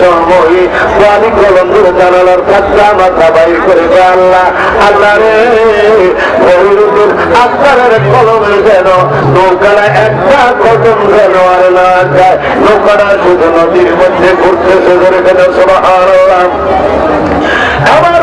সময় বাড়ি কলন্দর জানালার ফাঁকা মাথা বাইর করে আল্লাহ। আল্লাহ রে ভৈরবের আত্মারের কলমের যেন নৌকাটা একটা কদম যেন আর না যায়। ধরে আমার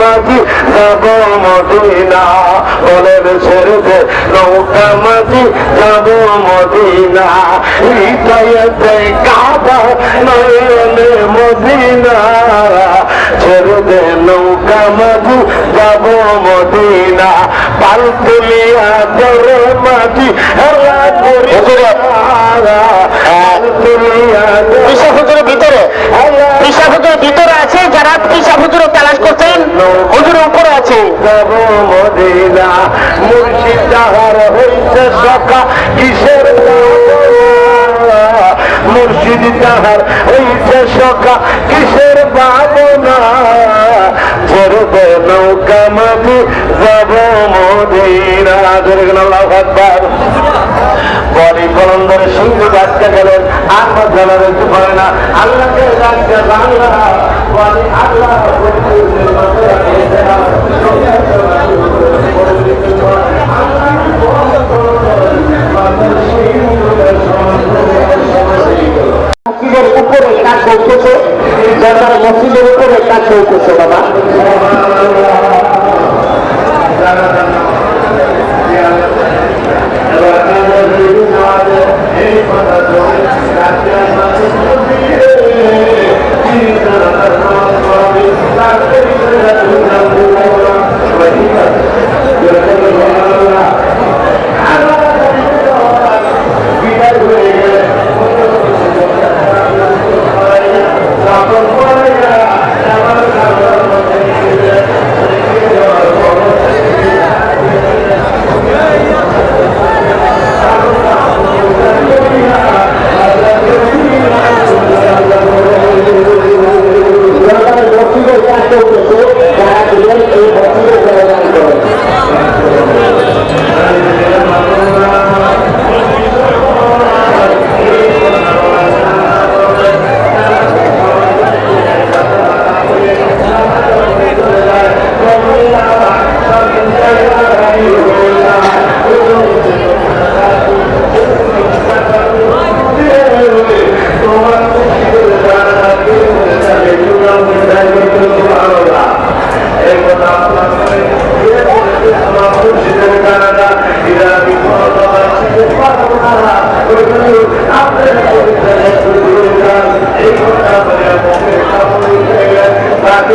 মাঝি যাব মদিনা? বলেন ছেড়ে নৌকা মাঝি, যাব মদিনা। হৃদয়তে কাবা নয়নে মদিনা। ছেড়ে নৌকা মাঝি, যাব মদিনা। পাল তুলিয়া দরে মাঝি, হেলা করি। হুজুরের উপরে আছে। যাব মদিনা মুর্শিদ যাহার হইতে সকা কিসের? মুর্শিদ যাহার হইতে সকা কিসের ভাবনা? ছেড়ে নৌকা মাঝি যাব মদিনা। ধরে আল্লাহ আকবার। বলি কলন্দরে সঙ্গে বাচ্চা গেলেন আর জানা যেতে পারে না। আল্লাহকে মসজিদের উপরে কাজ চলতেছে যারা মসজিদের উপরে কাজ চলতেছে বাবা। মসজিদের